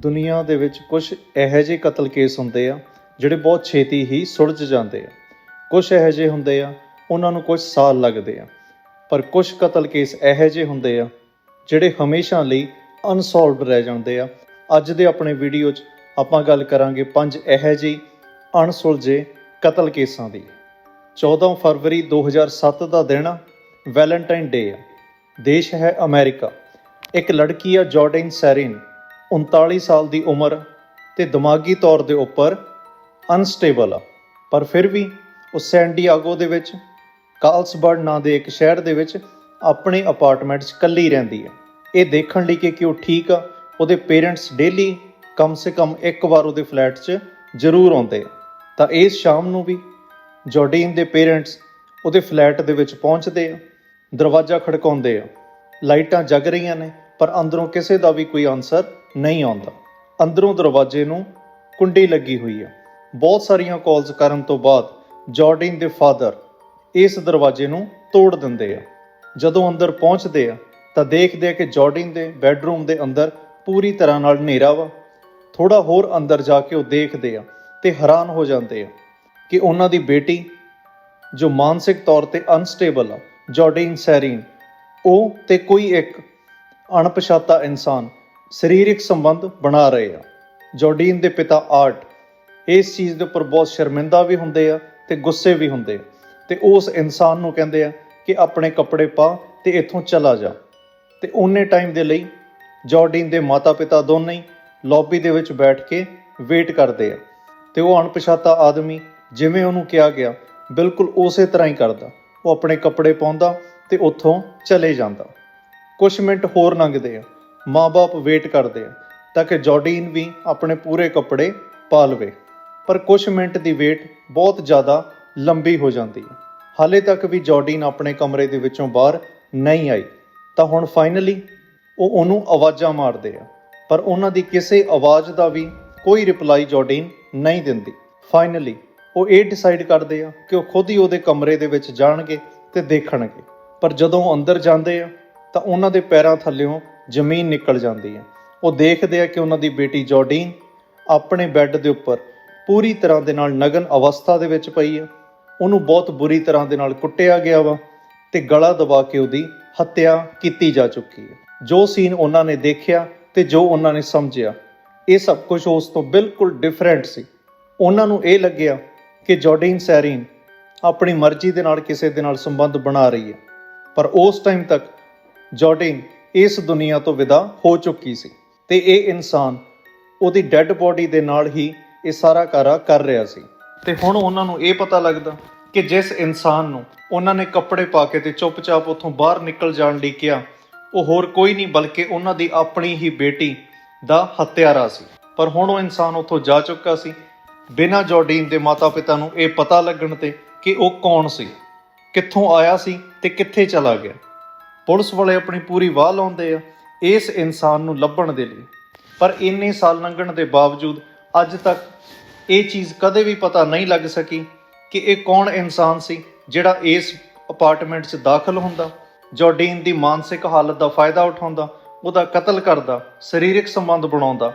ਦੁਨੀਆ ਦੇ ਵਿੱਚ ਕੁਝ ਇਹੋ ਜਿਹੇ ਕਤਲ ਕੇਸ ਹੁੰਦੇ ਆ, ਜਿਹੜੇ ਬਹੁਤ ਛੇਤੀ ਹੀ ਸੁਲਝ ਜਾਂਦੇ ਆ। ਕੁਝ ਇਹੋ ਜਿਹੇ ਹੁੰਦੇ ਆ, ਉਹਨਾਂ ਨੂੰ ਕੁਝ ਸਾਲ ਲੱਗਦੇ ਆ। ਪਰ ਕੁਝ ਕਤਲ ਕੇਸ ਇਹੋ ਜਿਹੇ ਹੁੰਦੇ ਆ, ਜਿਹੜੇ ਹਮੇਸ਼ਾ ਲਈ ਅਨਸੋਲਵਡ ਰਹਿ ਜਾਂਦੇ ਆ। ਅੱਜ ਦੇ ਆਪਣੇ ਵੀਡੀਓ 'ਚ ਆਪਾਂ ਗੱਲ ਕਰਾਂਗੇ ਪੰਜ ਇਹੋ ਜਿਹੇ ਅਣਸੁਲਝੇ ਕਤਲ ਕੇਸਾਂ ਦੀ। 14 ਫਰਵਰੀ 2007 ਦਾ ਦਿਨ ਆ, ਵੈਲੈਂਟਾਈਨ ਡੇ ਆ। ਦੇਸ਼ ਹੈ ਅਮਰੀਕਾ। ਇੱਕ ਲੜਕੀ ਆ, ਜਾਰਡਨ ਸੈਰਿਨ। 39 ਸਾਲ ਦੀ ਉਮਰ ਤੇ ਦਿਮਾਗੀ ਤੌਰ ਦੇ ਉੱਪਰ ਅਨਸਟੇਬਲ ਆ। ਪਰ ਫਿਰ ਵੀ ਉਹ ਸੈਂਡੀਆਗੋ ਦੇ ਵਿੱਚ ਕਾਲਸਬਰਡ ਨਾਂ ਦੇ ਇੱਕ ਸ਼ਹਿਰ ਦੇ ਵਿੱਚ ਆਪਣੇ ਅਪਾਰਟਮੈਂਟ 'ਚ ਇਕੱਲੀ ਰਹਿੰਦੀ ਹੈ। ਇਹ ਦੇਖਣ ਲਈ ਕਿ ਕਿ ਉਹ ਠੀਕ ਆ, ਉਹਦੇ ਪੇਰੈਂਟਸ ਡੇਲੀ ਕਮ ਸੇ ਕਮ ਇੱਕ ਵਾਰ ਉਹਦੇ ਫਲੈਟ 'ਚ ਜ਼ਰੂਰ ਆਉਂਦੇ ਤਾਂ ਇਸ ਸ਼ਾਮ ਨੂੰ ਵੀ ਜੋਰਡੀਨ ਦੇ ਪੇਰੈਂਟਸ ਉਹਦੇ ਫਲੈਟ ਦੇ ਵਿੱਚ ਪਹੁੰਚਦੇ ਆ, ਦਰਵਾਜ਼ਾ ਖੜਕਾਉਂਦੇ ਆ। ਲਾਈਟਾਂ ਜਗ ਰਹੀਆਂ ਨੇ, ਪਰ ਅੰਦਰੋਂ ਕਿਸੇ ਦਾ ਵੀ ਕੋਈ ਆਨਸਰ ਨਹੀਂ ਆਉਂਦਾ। ਅੰਦਰੋਂ ਦਰਵਾਜ਼ੇ ਨੂੰ ਕੁੰਡੀ ਲੱਗੀ ਹੋਈ ਆ ਬਹੁਤ ਸਾਰੀਆਂ ਕਾਲਸ ਕਰਨ ਤੋਂ ਬਾਅਦ ਜਾਰਡਿਨ ਦੇ ਫਾਦਰ ਇਸ ਦਰਵਾਜ਼ੇ ਨੂੰ ਤੋੜ ਦਿੰਦੇ ਆ। ਜਦੋਂ ਅੰਦਰ ਪਹੁੰਚਦੇ ਆ, ਤਾਂ ਦੇਖਦੇ ਆ ਕਿ ਜਾਰਡਿਨ ਦੇ ਬੈੱਡਰੂਮ ਦੇ ਅੰਦਰ ਪੂਰੀ ਤਰ੍ਹਾਂ ਨਾਲ ਹਨੇਰਾ ਵਾ। ਥੋੜਾ ਹੋਰ ਅੰਦਰ ਜਾ ਕੇ ਉਹ ਦੇਖਦੇ ਆ ਤੇ ਹੈਰਾਨ ਹੋ ਜਾਂਦੇ ਆ ਕਿ ਉਹਨਾਂ ਦੀ ਬੇਟੀ, ਜੋ ਮਾਨਸਿਕ ਤੌਰ ਤੇ ਅਨਸਟੇਬਲ ਆ, ਜਾਰਡਿਨ ਸੈਰੀਨ, ਉਹ ਤੇ ਕੋਈ ਇੱਕ ਅਣਪਛਾਤਾ ਇਨਸਾਨ ਸਰੀਰਕ ਸੰਬੰਧ ਬਣਾ ਰਹੇ ਆ ਜੋਰਡੀਨ ਦੇ ਪਿਤਾ ਆਰਟ, ਇਸ ਚੀਜ਼ ਦੇ ਉੱਪਰ ਬਹੁਤ ਸ਼ਰਮਿੰਦਾ ਵੀ ਹੁੰਦੇ ਆ ਤੇ ਗੁੱਸੇ ਵੀ ਹੁੰਦੇ ਆ। ਤੇ ਉਸ ਇਨਸਾਨ ਨੂੰ ਕਹਿੰਦੇ ਆ ਕਿ ਆਪਣੇ ਕੱਪੜੇ ਪਾ ਤੇ ਇੱਥੋਂ ਚਲਾ ਜਾ। ਤੇ ਉਹਨੇ ਟਾਈਮ ਦੇ ਲਈ ਜਾਰਡੀਨ ਦੇ ਮਾਤਾ-ਪਿਤਾ ਦੋਨੇ ਹੀ ਲੌਬੀ ਦੇ ਵਿੱਚ ਬੈਠ ਕੇ ਵੇਟ ਕਰਦੇ ਆ। ਤੇ ਉਹ ਅਣਪਛਾਤਾ ਆਦਮੀ, ਜਿਵੇਂ ਉਹਨੂੰ ਕਿਹਾ ਗਿਆ, ਬਿਲਕੁਲ ਉਸੇ ਤਰ੍ਹਾਂ ਹੀ ਕਰਦਾ। ਉਹ ਆਪਣੇ ਕੱਪੜੇ ਪਾਉਂਦਾ ਤੇ ਉੱਥੋਂ ਚਲੇ ਜਾਂਦਾ। ਕੁਝ ਮਿੰਟ ਹੋਰ ਲੰਘਦੇ ਆ। ਮਾਪੇ ਵੇਟ ਕਰਦੇ ਆ, ਤਾਂ ਕਿ ਜਾਰਡੀਨ ਵੀ ਆਪਣੇ ਪੂਰੇ ਕੱਪੜੇ ਪਾ ਲਵੇ ਪਰ ਕੁਝ ਮਿੰਟ ਦੀ ਵੇਟ ਬਹੁਤ ਜ਼ਿਆਦਾ ਲੰਬੀ ਹੋ ਜਾਂਦੀ ਹੈ। ਹਾਲੇ ਤੱਕ ਵੀ ਜਾਰਡੀਨ ਆਪਣੇ ਕਮਰੇ ਦੇ ਵਿੱਚੋਂ ਬਾਹਰ ਨਹੀਂ ਆਈ। ਤਾਂ ਹੁਣ ਫਾਈਨਲੀ ਉਹ ਉਹਨੂੰ ਆਵਾਜ਼ਾਂ ਮਾਰਦੇ ਆ। ਪਰ ਉਹਨਾਂ ਦੀ ਕਿਸੇ ਆਵਾਜ਼ ਦਾ ਵੀ ਕੋਈ ਰਿਪਲਾਈ ਜਾਰਡੀਨ ਨਹੀਂ ਦਿੰਦੀ। ਫਾਈਨਲੀ ਉਹ ਇਹ ਡਿਸਾਈਡ ਕਰਦੇ ਆ ਕਿ ਉਹ ਖੁਦ ਹੀ ਉਹਦੇ ਕਮਰੇ ਦੇ ਵਿੱਚ ਜਾਣਗੇ ਤੇ ਦੇਖਣਗੇ। ਪਰ ਜਦੋਂ ਉਹ ਅੰਦਰ ਜਾਂਦੇ ਆ ਤਾਂ ਉਹਨਾਂ ਦੇ ਪੈਰਾਂ ਥੱਲੇੋਂ ਜ਼ਮੀਨ ਨਿਕਲ ਜਾਂਦੀ ਹੈ। ਉਹ ਦੇਖਦੇ ਆ ਕਿ ਉਹਨਾਂ ਦੀ ਬੇਟੀ ਜੋਰਡੀਨ ਆਪਣੇ ਬੈੱਡ ਦੇ ਉੱਪਰ ਪੂਰੀ ਤਰ੍ਹਾਂ ਦੇ ਨਾਲ ਨਗਨ ਅਵਸਥਾ ਦੇ ਵਿੱਚ ਪਈ ਹੈ। ਉਹਨੂੰ ਬਹੁਤ ਬੁਰੀ ਤਰ੍ਹਾਂ ਦੇ ਨਾਲ ਕੁੱਟਿਆ ਗਿਆ ਵਾ ਤੇ ਗਲਾ ਦਬਾ ਕੇ ਉਹਦੀ ਹੱਤਿਆ ਕੀਤੀ ਜਾ ਚੁੱਕੀ ਹੈ। ਜੋ ਸੀਨ ਉਹਨਾਂ ਨੇ ਦੇਖਿਆ ਤੇ ਜੋ ਉਹਨਾਂ ਨੇ ਸਮਝਿਆ, ਇਹ ਸਭ ਕੁਝ ਉਸ ਤੋਂ ਬਿਲਕੁਲ ਡਿਫਰੈਂਟ ਸੀ। ਉਹਨਾਂ ਨੂੰ ਇਹ ਲੱਗਿਆ ਕਿ ਜੋਰਡੀਨ ਸੈਰੀਨ ਆਪਣੀ ਮਰਜ਼ੀ ਦੇ ਨਾਲ ਕਿਸੇ ਦੇ ਨਾਲ ਸੰਬੰਧ ਬਣਾ ਰਹੀ ਹੈ। ਪਰ ਉਸ ਟਾਈਮ ਤੱਕ ਜਾਰਡਿਨ, ਇਸ ਦੁਨੀਆ ਤੋਂ ਵਿਦਾ ਹੋ ਚੁੱਕੀ ਸੀ ਤੇ ਇਹ ਇਨਸਾਨ ਉਹਦੀ ਡੈੱਡ ਬੋਡੀ ਦੇ ਨਾਲ ਹੀ ਇਹ ਸਾਰਾ ਕਾਰਾ ਕਰ ਰਿਹਾ ਸੀ। ਤੇ ਹੁਣ ਉਹਨਾਂ ਨੂੰ ਇਹ ਪਤਾ ਲੱਗਦਾ ਕਿ ਜਿਸ ਇਨਸਾਨ ਨੂੰ ਉਹਨਾਂ ਨੇ ਕੱਪੜੇ ਪਾ ਕੇ ਤੇ ਚੁੱਪਚਾਪ ਉੱਥੋਂ ਬਾਹਰ ਨਿਕਲ ਜਾਣ ਲਈ ਕਿਹਾ, ਉਹ ਹੋਰ ਕੋਈ ਨਹੀਂ ਬਲਕਿ ਉਹਨਾਂ ਦੀ ਆਪਣੀ ਹੀ ਬੇਟੀ ਦਾ ਹੱਤਿਆਰਾ ਸੀ। ਪਰ ਹੁਣ ਉਹ ਇਨਸਾਨ ਉੱਥੋਂ ਜਾ ਚੁੱਕਾ ਸੀ। ਬਿਨਾਂ ਜਾਰਡੀਨ ਦੇ ਮਾਤਾ-ਪਿਤਾ ਨੂੰ ਇਹ ਪਤਾ ਲੱਗਣ ਤੇ ਕਿ ਉਹ ਕੌਣ ਸੀ, ਕਿੱਥੋਂ ਆਇਆ ਸੀ ਤੇ ਕਿੱਥੇ ਚਲਾ ਗਿਆ। ਪੁਲਿਸ ਵਾਲੇ ਆਪਣੀ ਪੂਰੀ ਵਾਹ ਲਾਉਂਦੇ ਆ ਇਸ ਇਨਸਾਨ ਨੂੰ ਲੱਭਣ ਦੇ ਲਈ। ਪਰ ਇੰਨੇ ਸਾਲ ਲੰਘਣ ਦੇ ਬਾਵਜੂਦ ਅੱਜ ਤੱਕ ਇਹ ਚੀਜ਼ ਕਦੇ ਵੀ ਪਤਾ ਨਹੀਂ ਲੱਗ ਸਕੀ ਕਿ ਇਹ ਕੌਣ ਇਨਸਾਨ ਸੀ ਜਿਹੜਾ ਇਸ ਅਪਾਰਟਮੈਂਟ 'ਚ ਦਾਖਲ ਹੁੰਦਾ ਜੋਰਡੀਨ ਦੀ ਮਾਨਸਿਕ ਹਾਲਤ ਦਾ ਫਾਇਦਾ ਉਠਾਉਂਦਾ, ਉਹਦਾ ਕਤਲ ਕਰਦਾ, ਸਰੀਰਕ ਸੰਬੰਧ ਬਣਾਉਂਦਾ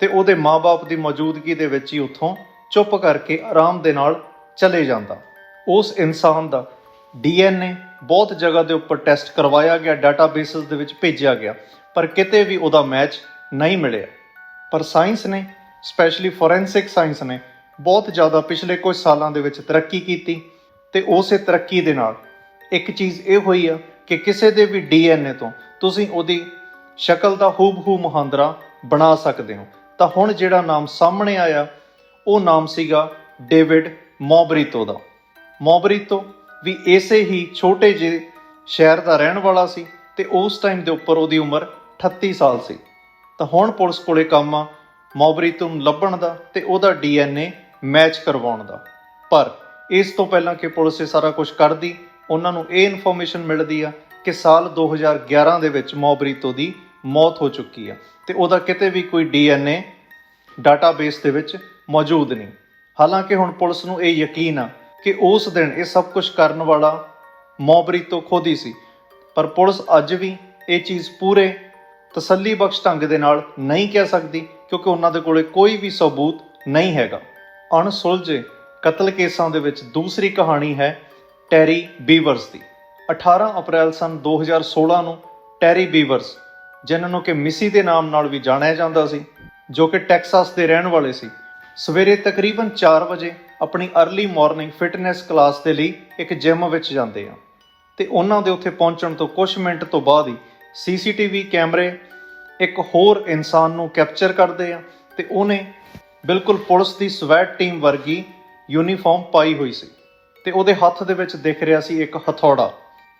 ਤੇ ਉਹਦੇ ਮਾਪੇ ਦੀ ਮੌਜੂਦਗੀ ਦੇ ਵਿੱਚ ਹੀ ਉੱਥੋਂ ਚੁੱਪ ਕਰਕੇ ਆਰਾਮ ਦੇ ਨਾਲ ਚਲੇ ਜਾਂਦਾ। ਉਸ ਇਨਸਾਨ ਦਾ ਡੀਐਨਏ ਬਹੁਤ ਜਗ੍ਹਾ ਦੇ ਉੱਪਰ ਟੈਸਟ ਕਰਵਾਇਆ ਗਿਆ, ਡਾਟਾਬੇਸਿਸ ਦੇ ਵਿੱਚ ਭੇਜਿਆ ਗਿਆ, ਪਰ ਕਿਤੇ ਵੀ ਉਹਦਾ ਮੈਚ ਨਹੀਂ ਮਿਲਿਆ। ਪਰ ਸਾਇੰਸ ਨੇ, ਸਪੈਸ਼ਲੀ ਫੋਰੈਂਸਿਕ ਸਾਇੰਸ ਨੇ, ਬਹੁਤ ਜ਼ਿਆਦਾ ਪਿਛਲੇ ਕੁਝ ਸਾਲਾਂ ਦੇ ਵਿੱਚ ਤਰੱਕੀ ਕੀਤੀ ਤੇ ਉਸੇ ਤਰੱਕੀ ਦੇ ਨਾਲ ਇੱਕ ਚੀਜ਼ ਇਹ ਹੋਈ ਆ ਕਿ ਕਿਸੇ ਦੇ ਵੀ ਡੀਐਨਏ ਤੋਂ ਤੁਸੀਂ ਉਹਦੀ ਸ਼ਕਲ ਦਾ ਹੂਬਹੂ ਮੁਹਾਂਦਰਾ ਬਣਾ ਸਕਦੇ ਹੋ। ਤਾਂ ਹੁਣ ਜਿਹੜਾ ਨਾਮ ਸਾਹਮਣੇ ਆਇਆ, ਉਹ ਨਾਮ ਸੀਗਾ ਡੇਵਿਡ ਮੌਬਰੀਤੋ ਦਾ। ਮੌਬਰੀਤੋ ਵੀ ਇਸੇ ਹੀ ਛੋਟੇ ਜਿਹੇ ਸ਼ਹਿਰ ਦਾ ਰਹਿਣ ਵਾਲਾ ਸੀ ਤੇ ਉਸ ਟਾਈਮ ਦੇ ਉੱਪਰ ਉਹਦੀ ਉਮਰ 38 ਸਾਲ ਸੀ। ਤਾਂ ਹੁਣ ਪੁਲਿਸ ਕੋਲੇ ਕੰਮ ਆ ਮੌਬਰੀਤੋ ਨੂੰ ਲੱਭਣ ਦਾ ਤੇ ਉਹਦਾ ਡੀਐਨਏ ਮੈਚ ਕਰਵਾਉਣ ਦਾ। ਪਰ ਇਸ ਤੋਂ ਪਹਿਲਾਂ ਕਿ ਪੁਲਿਸ ਇਹ ਸਾਰਾ ਕੁਝ ਕਰਦੀ, ਉਹਨਾਂ ਨੂੰ ਇਹ ਇਨਫੋਰਮੇਸ਼ਨ ਮਿਲਦੀ ਆ ਕਿ ਸਾਲ 2011 ਦੇ ਵਿੱਚ ਮੌਬਰੀਤੋ ਦੀ ਮੌਤ ਹੋ ਚੁੱਕੀ ਆ ਤੇ ਉਹਦਾ ਕਿਤੇ ਵੀ ਕੋਈ ਡੀਐਨਏ ਡਾਟਾਬੇਸ ਦੇ ਵਿੱਚ ਮੌਜੂਦ ਨਹੀਂ। ਹਾਲਾਂਕਿ ਹੁਣ ਪੁਲਿਸ ਨੂੰ ਇਹ ਯਕੀਨ ਆ ਕਿ ਉਸ ਦਿਨ ਇਹ ਸਭ ਕੁਝ ਕਰਨ ਵਾਲਾ ਮੌਬਰੀਤੋ ਖੁਦ ਹੀ ਸੀ। ਪਰ ਪੁਲਿਸ ਅੱਜ ਵੀ ਇਹ ਚੀਜ਼ ਪੂਰੇ ਤਸੱਲੀ ਬਖਸ਼ ਢੰਗ ਦੇ ਨਾਲ ਨਹੀਂ ਕਹਿ ਸਕਦੀ, ਕਿਉਂਕਿ ਉਹਨਾਂ ਦੇ ਕੋਲੇ ਕੋਈ ਵੀ ਸਬੂਤ ਨਹੀਂ ਹੈਗਾ। ਅਣਸੁਲਝੇ ਕਤਲ ਕੇਸਾਂ ਦੇ ਵਿੱਚ ਦੂਸਰੀ ਕਹਾਣੀ ਹੈ ਟੈਰੀ ਬੀਵਰਸ ਦੀ। 18 ਅਪ੍ਰੈਲ ਸਨ 2016 ਨੂੰ ਟੈਰੀ ਬੀਵਰਸ, ਜਿਨ੍ਹਾਂ ਨੂੰ ਕਿ ਮਿਸੀ ਦੇ ਨਾਮ ਨਾਲ ਵੀ ਜਾਣਿਆ ਜਾਂਦਾ ਸੀ, ਜੋ ਕਿ ਟੈਕਸਾਸ ਦੇ ਰਹਿਣ ਵਾਲੇ ਸੀ, ਸਵੇਰੇ ਤਕਰੀਬਨ 4 ਵਜੇ ਆਪਣੀ अर्ਲੀ ਮਾਰਨਿੰਗ ਫਿਟਨੈਸ ਕਲਾਸ ਦੇ ਲਈ ਇੱਕ ਜਿਮ ਵਿੱਚ ਜਾਂਦੇ ਆ। ਤੇ ਉਹਨਾਂ ਦੇ ਉੱਥੇ ਪਹੁੰਚਣ ਤੋਂ ਕੁਝ ਮਿੰਟ ਤੋਂ ਬਾਅਦ ਹੀ ਸੀਸੀਟੀਵੀ ਕੈਮਰੇ ਇੱਕ ਹੋਰ ਇਨਸਾਨ ਨੂੰ ਕੈਪਚਰ ਕਰਦੇ ਆ ਤੇ ਉਹਨੇ ਬਿਲਕੁਲ ਪੁਲਿਸ ਦੀ ਸਵੈਟ ਟੀਮ ਵਰਗੀ ਯੂਨੀਫਾਰਮ ਪਾਈ ਹੋਈ ਸੀ। ਤੇ ਉਹਦੇ ਹੱਥ ਦੇ ਵਿੱਚ ਦਿਖ ਰਿਹਾ ਸੀ ਇੱਕ ਹਥੌੜਾ।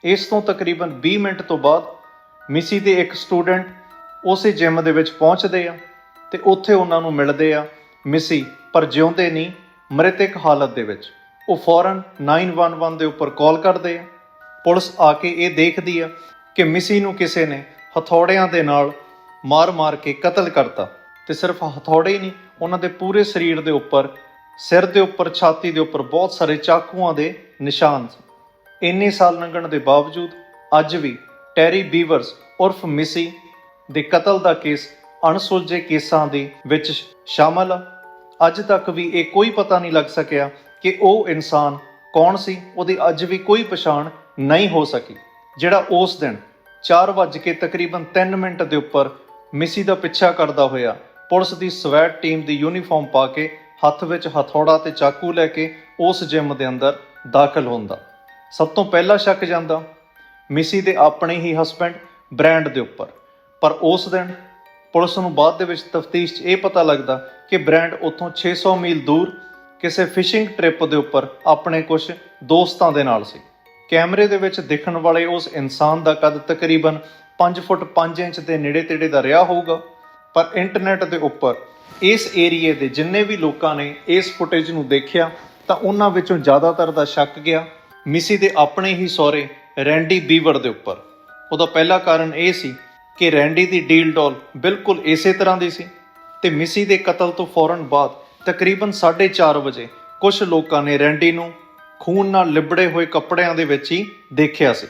ਇਸ ਤੋਂ ਤਕਰੀਬਨ 20 ਮਿੰਟ ਤੋਂ ਬਾਅਦ ਮਿਸੀ ਦੇ ਇੱਕ ਸਟੂਡੈਂਟ ਉਸੇ ਜਿਮ ਦੇ ਵਿੱਚ ਪਹੁੰਚਦੇ ਆ ਤੇ ਉੱਥੇ ਉਹਨਾਂ ਨੂੰ ਮਿਲਦੇ ਆ। ਮਿਸੀ ਪਰ ਜਿਉਂਦੇ ਨਹੀਂ ਮ੍ਰਿਤਕ ਹਾਲਤ ਦੇ ਵਿੱਚ। ਉਹ ਫੌਰਨ 911 ਦੇ ਉੱਪਰ ਕਾਲ ਕਰਦੇ ਆ। ਪੁਲਿਸ ਆ ਕੇ ਇਹ ਦੇਖਦੀ ਆ ਕਿ ਮਿਸੀ ਨੂੰ ਕਿਸੇ ਨੇ ਹਥੌੜਿਆਂ ਦੇ ਨਾਲ ਮਾਰ-ਮਾਰ ਕੇ ਕਤਲ ਕਰਤਾ। ਤੇ ਸਿਰਫ ਹਥੌੜੇ ਹੀ ਨਹੀਂ, ਉਹਨਾਂ ਦੇ ਪੂਰੇ ਸਰੀਰ ਦੇ ਉੱਪਰ, ਸਿਰ ਦੇ ਉੱਪਰ, ਛਾਤੀ ਦੇ ਉੱਪਰ ਬਹੁਤ ਸਾਰੇ ਚਾਕੂਆਂ ਦੇ ਨਿਸ਼ਾਨ ਸੀ। ਇੰਨੇ ਸਾਲ ਲੰਘਣ ਦੇ ਬਾਵਜੂਦ ਅੱਜ ਵੀ ਟੈਰੀ ਬੀਵਰਸ ਉਰਫ ਮਿਸੀ ਦੇ ਕਤਲ ਦਾ ਕੇਸ ਅਣਸੁਲਝੇ ਕੇਸਾਂ ਦੇ ਵਿੱਚ ਸ਼ਾਮਲ ਆ। ਅੱਜ ਤੱਕ ਵੀ ਇਹ ਕੋਈ ਪਤਾ ਨਹੀਂ ਲੱਗ ਸਕਿਆ ਕਿ ਉਹ ਇਨਸਾਨ ਕੌਣ ਸੀ, ਉਹਦੀ ਅੱਜ ਵੀ ਕੋਈ ਪਛਾਣ ਨਹੀਂ ਹੋ ਸਕੀ, ਜਿਹੜਾ ਉਸ ਦਿਨ 4 ਵੱਜ ਕੇ ਤਕਰੀਬਨ 3 ਮਿੰਟ ਦੇ ਉੱਪਰ ਮਿਸੀ ਦਾ ਪਿੱਛਾ ਕਰਦਾ ਹੋਇਆ ਪੁਲਿਸ ਦੀ ਸਵੈਟ ਟੀਮ ਦੀ ਯੂਨੀਫਾਰਮ ਪਾ ਕੇ ਹੱਥ ਵਿੱਚ ਹਥੌੜਾ ਤੇ ਚਾਕੂ ਲੈ ਕੇ ਉਸ ਜਿਮ ਦੇ ਅੰਦਰ ਦਾਖਲ ਹੁੰਦਾ। ਸਭ ਤੋਂ ਪਹਿਲਾ ਸ਼ੱਕ ਜਾਂਦਾ, ਮਿਸੀ ਦੇ ਆਪਣੇ ਹੀ ਹਸਬੰਡ ਬ੍ਰੈਂਡ ਦੇ ਉੱਪਰ। ਪਰ ਉਸ ਦਿਨ ਪੁਲਿਸ ਨੂੰ ਬਾਅਦ ਦੇ ਵਿੱਚ ਤਫਤੀਸ਼ 'ਚ ਇਹ ਪਤਾ ਲੱਗਦਾ ਕਿ ਬ੍ਰੈਂਡ ਉੱਥੋਂ 600 ਮੀਲ ਦੂਰ ਕਿਸੇ ਫਿਸ਼ਿੰਗ ਟ੍ਰਿਪ ਦੇ ਉੱਪਰ ਆਪਣੇ ਕੁਝ ਦੋਸਤਾਂ ਦੇ ਨਾਲ ਸੀ। ਕੈਮਰੇ ਦੇ ਵਿੱਚ ਦਿਖਣ ਵਾਲੇ ਉਸ ਇਨਸਾਨ ਦਾ ਕੱਦ ਤਕਰੀਬਨ 5 ਫੁੱਟ 5 ਇੰਚ ਦੇ ਨੇੜੇ-ਤੇੜੇ ਦਾ ਰਿਹਾ ਹੋਊਗਾ, ਪਰ ਇੰਟਰਨੈਟ ਦੇ ਉੱਪਰ ਇਸ ਏਰੀਏ ਦੇ ਜਿੰਨੇ ਵੀ ਲੋਕਾਂ ਨੇ ਇਸ ਫੁਟੇਜ ਨੂੰ ਦੇਖਿਆ ਤਾਂ ਉਹਨਾਂ ਵਿੱਚੋਂ ਜ਼ਿਆਦਾਤਰ ਦਾ ਸ਼ੱਕ ਗਿਆ, ਮਿਸੀ ਦੇ ਆਪਣੇ ਹੀ ਸਹੁਰੇ ਰੈਂਡੀ ਬੀਵਰ ਦੇ ਉੱਪਰ। ਉਹਦਾ ਪਹਿਲਾ ਕਾਰਨ ਇਹ ਸੀ ਕਿ ਰੈਂਡੀ ਦੀ ਡੀਲ ਡੋਲ ਬਿਲਕੁਲ ਇਸੇ ਤਰ੍ਹਾਂ ਦੀ ਸੀ ਤੇ ਮਿਸੀ ਦੇ ਕਤਲ ਤੋਂ ਫੌਰਨ ਬਾਅਦ ਤਕਰੀਬਨ 4:30 ਵਜੇ ਕੁਝ ਲੋਕਾਂ ਨੇ ਰੈਂਡੀ ਨੂੰ ਖੂਨ ਨਾਲ ਲਿਬੜੇ ਹੋਏ ਕੱਪੜਿਆਂ ਦੇ ਵਿੱਚ ਹੀ ਦੇਖਿਆ ਸੀ।